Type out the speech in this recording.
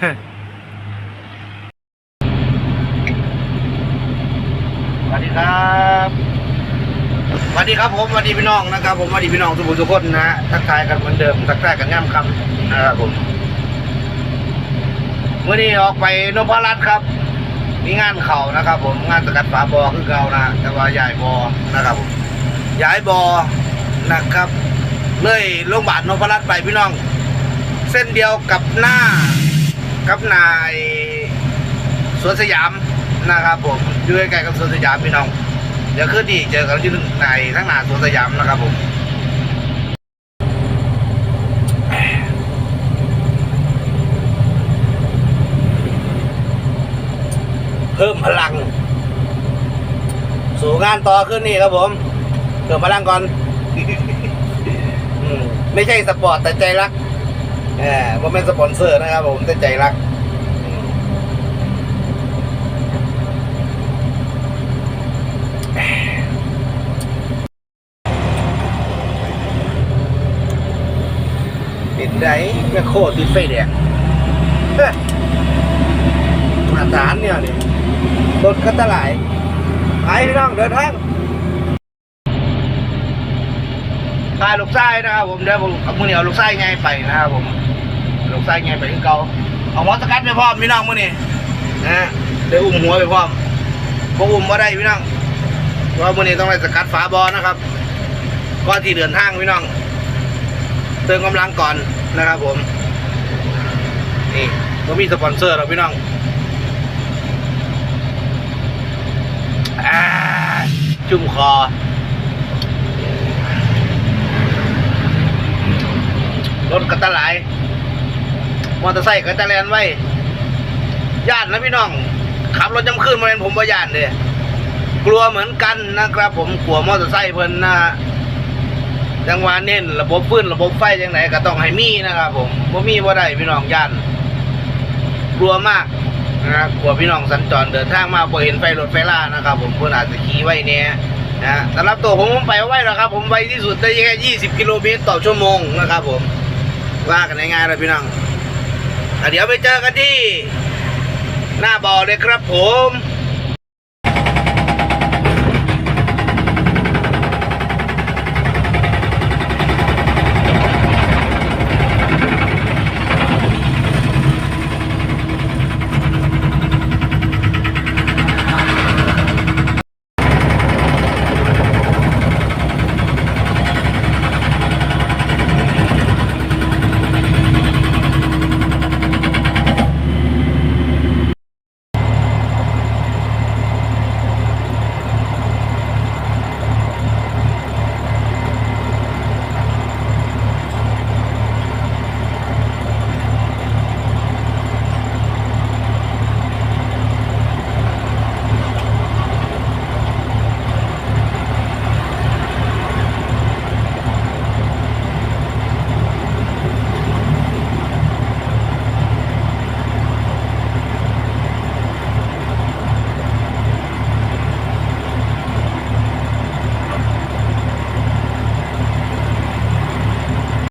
สวัสดีครับสวัสดีครับผมสวัสดีพี่น้องนะครับ ผมสวัสดีพี่น้องทุกผู้ทุกคนนะฮะทักทายกันเหมือนเดิมทักทายกันง่ามคำนะครับผมเมื่อนี้ออกไปนพรัตน์ครับ มีงานเข่านะครับ ผมงานสกัดฝาบอคือเก่านะแต่ว่าย้ายบอนะครับผมย้ายบอนะครับ เลยโรงพยาบาลนพรัตน์ไปพี่น้อง เส้นเดียวกับหน้า กับนายสวนสยามนะครับผมอยู่ใกล้ๆกับสวนสยามพี่น้องเดี๋ยวขึ้นอีกเจอกันที่ในทั้งหน้าสวนสยามนะครับผมเพิ่มพลัง สู่งานต่อขึ้นนี่ครับผมเพิ่มพลังก่อนไม่ใช่สปอร์ตแต่ใจรัก เออว่าเป็นสปอนเซอร์นะครับผมแต่ใจรัก เป็นไดแม่โคตรติดไฟแดงเฮ้ยมาตานเนี่ยนี่รถก็ตะหลายไปน้องเดินทาง พาลูกไส้นะครับผมเดี๋ยวผมเอามือเหนียวลูกไส้ไงไปนะครับผมลูกไส้ไงไปที่เก่าเอาหมอสกัดไปพร้อมพี่น้องมือนี่นะเดี๋ยวอุ้มหัวไปพร้อมพออุ้มมาได้พี่น้องเพราะว่ามือนี้ต้องได้สกัดฝาบอนะครับก่อนที่เดินทางพี่น้องเติมกำลังก่อนนะครับผมนี่ก็มีสปอนเซอร์เราพี่น้องอ่าจุ่มคอ รถกระตะหลาย มอเตอร์ไซค์กระตะแลนไว้ย่านนะพี่น้อง ขับรถจำขึ้นมาเป็นผมว่าย่านเลยกลัวเหมือนกันนะครับ ผมกลัวมอเตอร์ไซค์เพิ่นนะจังหวะเน้นระบบฟื้นระบบไฟจังไหนก็ต้องให้มีนะครับผมบ่มีบ่ได้พี่น้องย่านกลัวมากนะกลัวพี่น้องสัญจรเดินทางมาบ่เห็นไฟรถไฟล่านะครับ ผมเพิ่นอาจจะขี่ไว้เนี่ยนะสำหรับตัวผมผมไปไว้แล้วครับ ผมไวที่สุดได้แค่ 20 กิโลเมตรต่อชั่วโมงนะครับผม ว่ากันง่ายๆเลยพี่น้องเดี๋ยวไปเจอกันที่ หน้าบ่อเลยครับผม